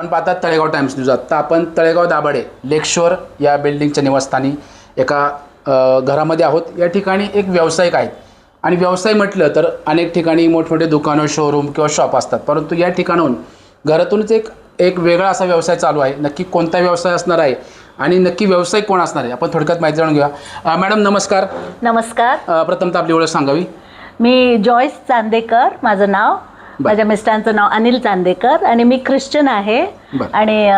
आपण पाहतात Talegaon times news. आत्ता आपण तळेगाव दाभाडे लेकशोर या बिल्डिंगच्या निवासस्थानी एका घरामध्ये आहोत. या ठिकाणी एक व्यावसायिक आहेत. आणि व्यवसाय म्हटलं तर अनेक ठिकाणी मोठमोठे दुकानं शोरूम किंवा शॉप असतात. परंतु या ठिकाणाहून घरातूनच एक एक वेगळा असा व्यवसाय चालू आहे. नक्की कोणता व्यवसाय असणार आहे आणि नक्की व्यवसाय कोण असणार आहे? आपण थोडक्यात माहिती जाणून घेऊया. मॅडम नमस्कार. अ, प्रथमतः आपली ओळख सांगावी. मी जॉयस चांदेकर माझं नाव. माझ्या मिस्टरांचं नाव अनिल चांदेकर आणि मी ख्रिश्चन आहे. आणि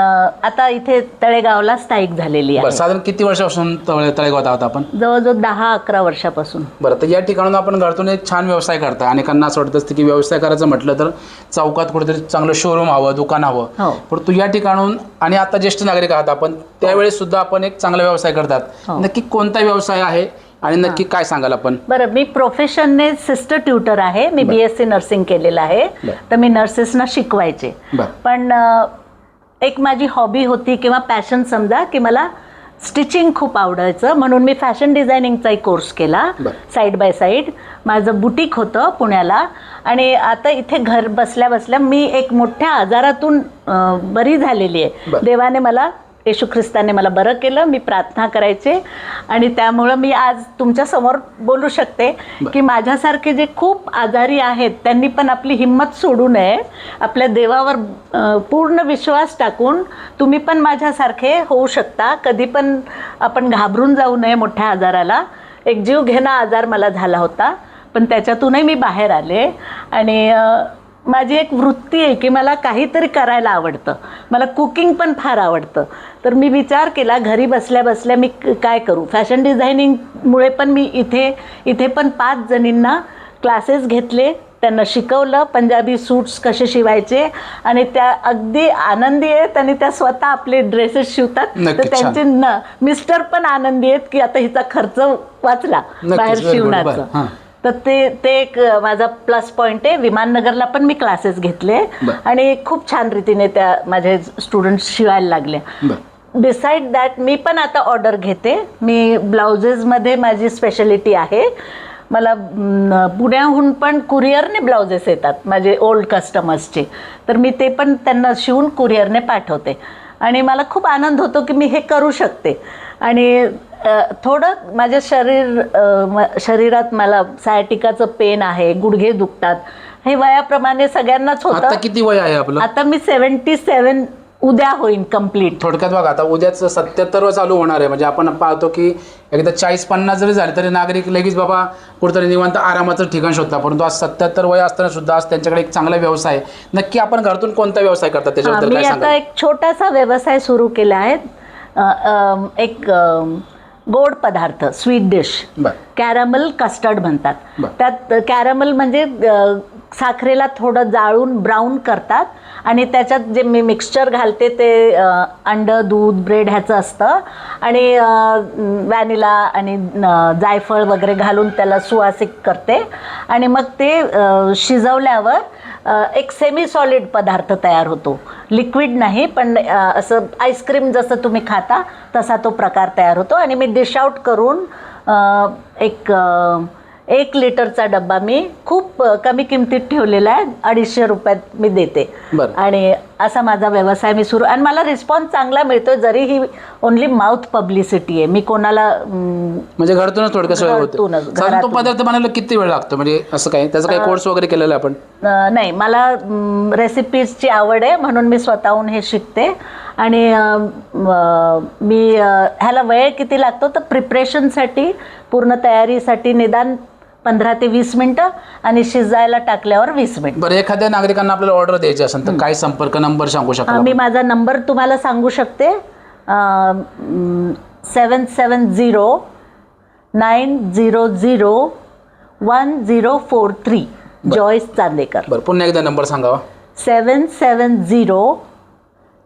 आता इथे तळेगावला स्थायिक झालेली आहे. साधारण किती वर्षापासून तळे तळेगावात आहोत आपण? जवळजवळ दहा अकरा वर्षापासून. बरं तर या ठिकाणून आपण घरातून एक छान व्यवसाय करता अनेकांना असं वाटत असतं की व्यवसाय करायचं म्हटलं तर चौकात कुठेतरी चांगलं शोरूम हवं दुकान हवं. हो. परंतु या ठिकाणून आणि आता ज्येष्ठ नागरिक आहात आपण त्यावेळेस सुद्धा आपण एक चांगला व्यवसाय करतात. हो. नक्की कोणता व्यवसाय आहे? आणि नक्की काय सांगाल आपण? बरं मी प्रोफेशनने सिस्टर ट्युटर आहे. मी बी एस सी नर्सिंग केलेलं आहे. तर मी नर्सेसना शिकवायचे. पण एक माझी हॉबी होती किंवा पॅशन समजा की मला स्टिचिंग खूप आवडायचं. म्हणून मी फॅशन डिझायनिंगचा एक कोर्स केला. साईड बाय साईड माझं बुटीक होतं पुण्याला. आणि आता इथे घर बसल्या बसल्या मी एक मोठ्या आजारातून बरी झालेली आहे. देवाने मला येशू ख्रिस्ताने मला बरं केलं मी प्रार्थना करायचे. आणि त्यामुळं मी आज तुमच्यासमोर बोलू शकते की माझ्यासारखे जे खूप आजारी आहेत त्यांनी पण आपली हिंमत सोडू नये. आपल्या देवावर पूर्ण विश्वास टाकून तुम्ही पण माझ्यासारखे होऊ शकता. कधी पण आपण घाबरून जाऊ नये मोठ्या आजाराला. एक जीव घेणा आजार मला झाला होता पण त्याच्यातूनही मी बाहेर आले. आणि माझी एक वृत्ती आहे की मला काहीतरी करायला आवडतं मला कुकिंग पण फार आवडतं तर मी विचार केला घरी बसल्या बसल्या मी काय करू फॅशन डिझायनिंगमुळे पण मी इथे इथे पण पाच जणींना क्लासेस घेतले त्यांना शिकवलं पंजाबी सूट्स कसे शिवायचे आणि त्या अगदी आनंदी आहेत आणि त्या स्वतः आपले ड्रेसेस शिवतात तर. त्यांचे न मिस्टर पण आनंदी आहेत की आता हिचा खर्च वाचला बाहेर. शिवण्याचं. तर ते ते एक माझा प्लस पॉईंट आहे. विमाननगरला पण मी क्लासेस घेतले. आणि खूप छान रीतीने त्या माझे स्टुडंट्स शिवायला लागले. बरं. बिसाईड दॅट मी पण आता ऑर्डर घेते. मी ब्लाउजेसमध्ये माझी स्पेशालिटी आहे. मला पुण्याहून पण कुरिअरने ब्लाउजेस येतात माझे ओल्ड कस्टमर्सचे तर मी ते पण त्यांना शिवून कुरिअरने पाठवते. आणि मला खूप आनंद होतो की मी हे करू शकते. आणि थोडं माझ्या शरीर शरीरात मला सायटिकाचं पेन आहे गुडघे दुखतात. हे वयाप्रमाणे सगळ्यांनाच आता होतं किती वय आहे आपलं? आता मी सेवन्टी सेवन उद्या होईन कंप्लीट थोडक्यात बघा आता उद्याच सत्याहत्तर चालू होणार आहे. म्हणजे आपण पाहतो की एकदा चाळीस पन्नास जरी झाले तरी नागरिक लगेच बाबा कुठेतरी निवांत आरामाचं ठिकाण शोधतात. परंतु आज सत्याहत्तर वय असताना सुद्धा आज त्यांच्याकडे एक चांगला व्यवसाय आहे. नक्की आपण घरातून कोणता व्यवसाय करतात हा, त्याच्याबद्दल मी काय आता सांगा एक छोटासा व्यवसाय सुरू केला आहे. अ, एक गोड पदार्थ स्वीट डिश कॅरमल कस्टर्ड म्हणतात. त्यात कॅरमल म्हणजे साखरेला थोडं जाळून ब्राऊन करतात आणि त्याच्यात जे मी मिक्सचर घालते ते अंड दूध ब्रेड ह्याचं असतं. आणि व्हॅनिला आणि जायफळ वगैरे घालून त्याला सुवासिक करते. आणि मग ते शिजवल्यावर एक सेमी सॉलिड पदार्थ तयार होतो. लिक्विड नाही पण असं आईस्क्रीम जसं तुम्ही खाता तसा तो प्रकार तयार होतो आणि मी डिश आऊट करून एक एक लिटरचा डब्बा मी खूप कमी किमतीत ठेवलेला आहे अडीचशे रुपयात मी देते बरं. आणि असा माझा व्यवसाय मी सुरू आणि मला रिस्पॉन्स चांगला मिळतो जरी ही ओनली माउथ पब्लिसिटी आहे. मी कोणाला म्हणजे घरातूनच थोडक्यात सगळं होतं. घरातूनच, साधारण तो घरातून. पदार्थ बनायला किती वेळ लागतो? म्हणजे असं काय त्याचा काही कोर्स वगैरे केलेला आपण? अ, नाही मला रेसिपीजची आवड आहे म्हणून मी स्वतःहून हे शिकते. आणि अ, म, मी अ, ह्याला वेळ किती लागतो? तर प्रिपरेशनसाठी पूर्ण तयारीसाठी निदान पंधरा ते वीस मिनटं आणि शिजायला टाकल्यावर वीस मिनटं. बरं एखाद्या नागरिकांना आपल्याला ऑर्डर द्यायची असेल तर काय संपर्क नंबर सांगू अ, शकाल मी? माझा नंबर तुम्हाला सांगू शकते. Seven seven zero nine zero zero one zero four three. Joyce Chandekar. बरं पुन्हा एकदा नंबर सांगावा. Seven seven zero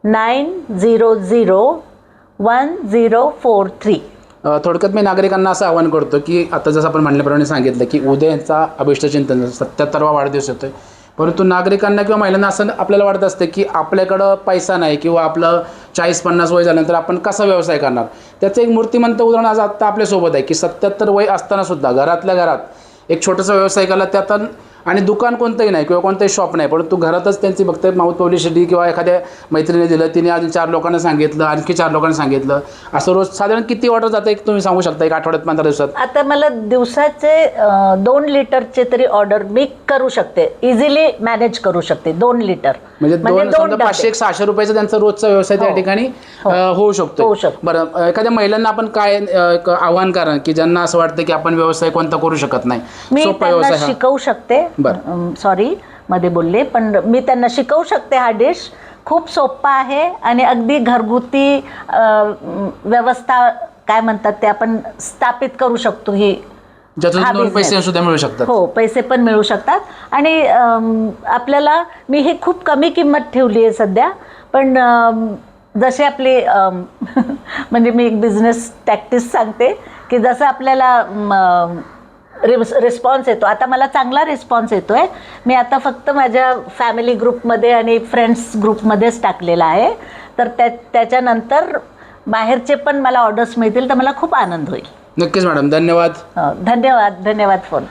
nine zero zero one zero four three. थोडक्यात मी नागरिकांना असं आवाहन करतो की आता जसं आपण म्हणल्याप्रमाणे सांगितलं की उद्याचा अभिष्टचिंतन सत्याहत्तरवा वाढदिवस येतोय. परंतु नागरिकांना किंवा महिलांना असं आपल्याला वाटत असतं की आपल्याकडं पैसा नाही किंवा आपलं चाळीस पन्नास वय झाल्यानंतर आपण कसा व्यवसाय करणार? त्याचं एक मूर्तिमंत उदाहरण आज आत्ता आपल्यासोबत आहे की सत्याहत्तर वय असताना सुद्धा घरातल्या घरात एक छोटासा व्यवसाय केला त्यात आणि दुकान कोणतंही नाही किंवा कोणतंही शॉप नाही परंतु घरातच त्यांची फक्त माउथ पब्लिसिटी किंवा एखाद्या मैत्रिणीने दिलं तिने अजून चार लोकांना सांगितलं आणखी चार लोकांना सांगितलं असं रोज साधारण किती ऑर्डर जातं एक तुम्ही सांगू शकता एक आठवड्यात पंधरा दिवसात आता मला दिवसाचे अं, दोन लिटरचे तरी ऑर्डर मी करू शकते इझिली मॅनेज करू शकते दोन लिटर म्हणजे दोन समजा डबे. पाचशे एक सहाशे रुपयाचा त्यांचा रोजचा व्यवसाय त्या हो. ठिकाणी अ, होऊ शकतो होऊ शकतो. बरं अ, एखाद्या महिलांना आपण काय अ, एक आव्हान करा की ज्यांना असं वाटतं की आपण व्यवसाय कोणता करू शकत नाही मी सोपा त्यांना व्यवसाय हा शिकवू शकते. सॉरी मध्ये बोलले पण मी त्यांना शिकवू शकते हा डिश खूप सोपा आहे आणि अगदी घरगुती व्यवस्था काय म्हणतात ते आपण स्थापित करू शकतो ही हा. पैसे सुद्धा मिळू शकतात. हो पैसे पण मिळू शकतात. आणि आपल्याला मी ही खूप कमी किंमत ठेवली आहे सध्या पण जसे आपले म्हणजे मी एक बिझनेस टॅक्टिस सांगते की जसं आपल्याला रिस रिस्पॉन्स येतो. आता मला चांगला रिस्पॉन्स येतो आहे मी आता फक्त माझ्या फॅमिली ग्रुपमध्ये आणि फ्रेंड्स ग्रुपमध्येच टाकलेला आहे. तर त्या त्याच्यानंतर बाहेरचे पण मला ऑर्डर्स मिळतील तर मला खूप आनंद होईल. नक्कीच मॅडम धन्यवाद. अ, धन्यवाद. धन्यवाद फोन